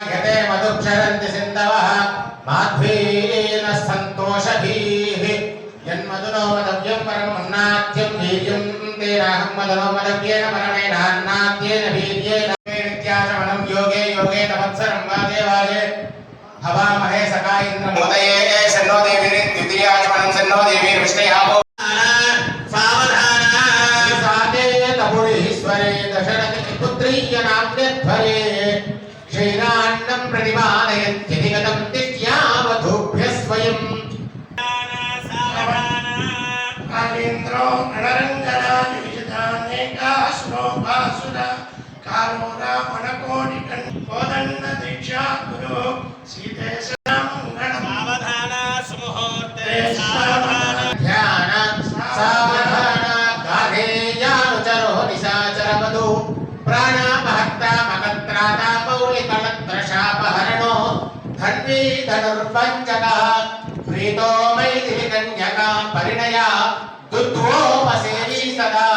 గతే మధుక్షరంతి సింధవ మాధ్వీన సంతోషభీః యన్మధునో మదవ్యం పరమన్నాథ్యం వీర్యం తేనాహం మదనో మదవ్యేన పరమేనాన్నాథ్యేన వీర్యేన నిత్యాచమనం యోగే యోగే తమత్సరం వాదేవాదే పుత్రీయ నాట్యధ్వరే ध्यायत्यधिगतं दिव्यावधूभ्य स्वयम् कालेन्द्रो नररङ्गनानिविशदानेकाश्लोकासुर कालो रामणकोटिकण् कोदण्डदीक्षा गुरुः सीतेश ధనుర్వంచక ప్రీతో మైథిలి కన్యకా పరిణయా దుద్వోపసేవీ సదా.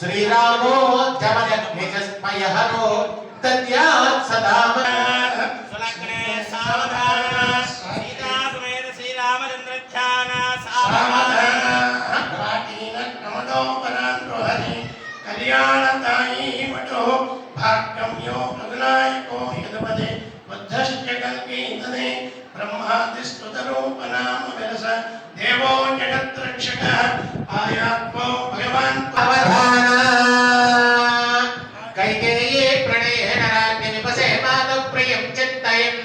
శ్రీరామో జమయజ్ఞస్మయహరో దద్యాత్ సదా. సులగ్నే సావధాన సీతా సమేత శ్రీరామచంద్ర ధ్యాన సావధాన కళ్యాణదాయీ వటో భాగ్యం యో రఘునాయకో యదుపదే బుద్ధశ్చ బ్రహ్మాదిస్తుతరూపనామ విరస దేవో జగద్రక్షక ఆయాత్మో భగవాన్ అవధాన కైకేయీ ప్రణయేన రాజ్య నిపసే మాతః ప్రియం చింతయన్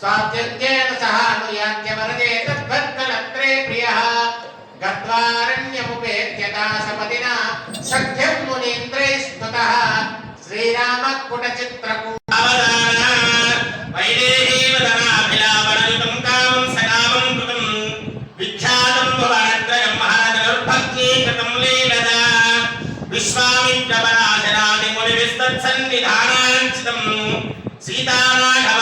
స్వాత్యంజేన సహానుయాంత్యవరదే తద్వత్కలత్రే ప్రియః గత్వారణ్యముపేత్యతా సఖ్యం విశ్వామిత్రపరాశరాది ముని విస్తత్సన్నిధానాంచితం సీతారాఘవ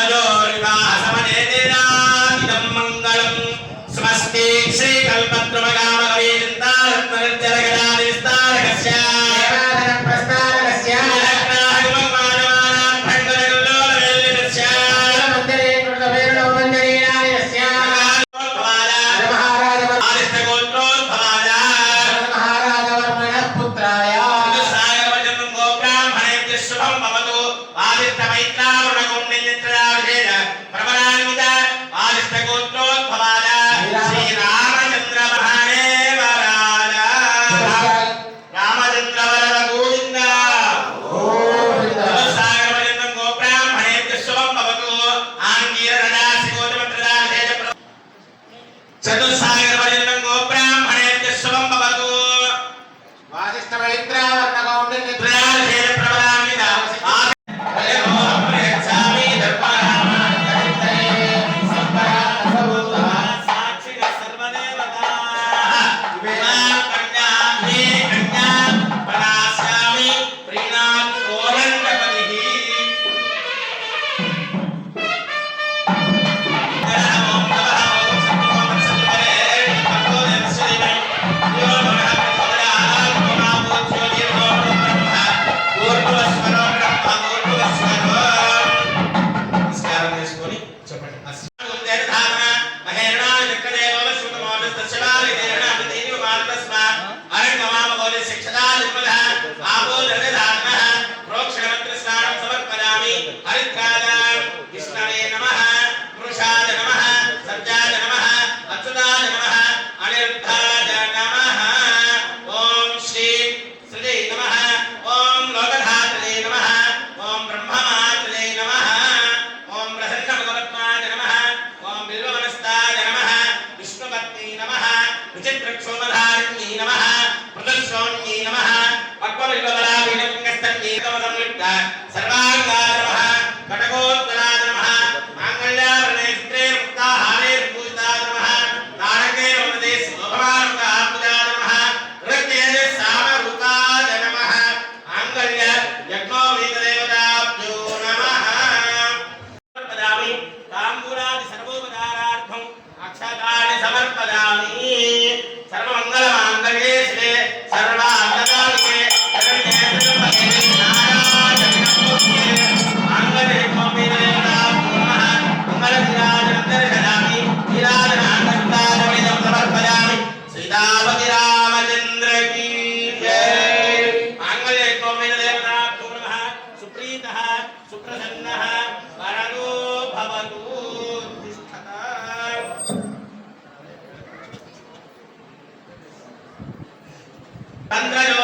that. తండ్రి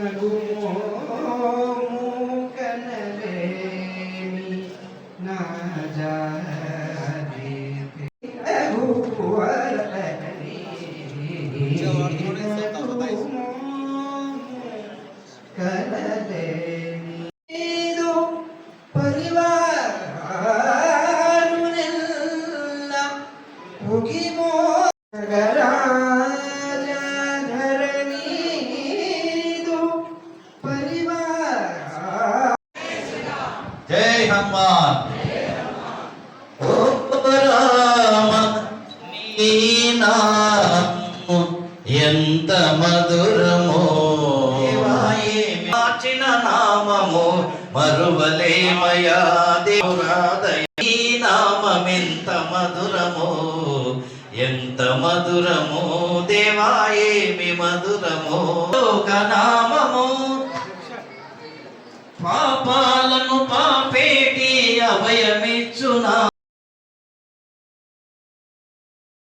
ನಡುಮೋ హనుమాన్ రామ నీ నామము ఎంత మధురమో మార్చిన నామము మరువలేమయా దేవురాదయ నామమెంత మధురమో ఎంత మధురమో దేవాయేమి మధురమో లోక పాపాలను పాపేటి అభయమిచ్చునా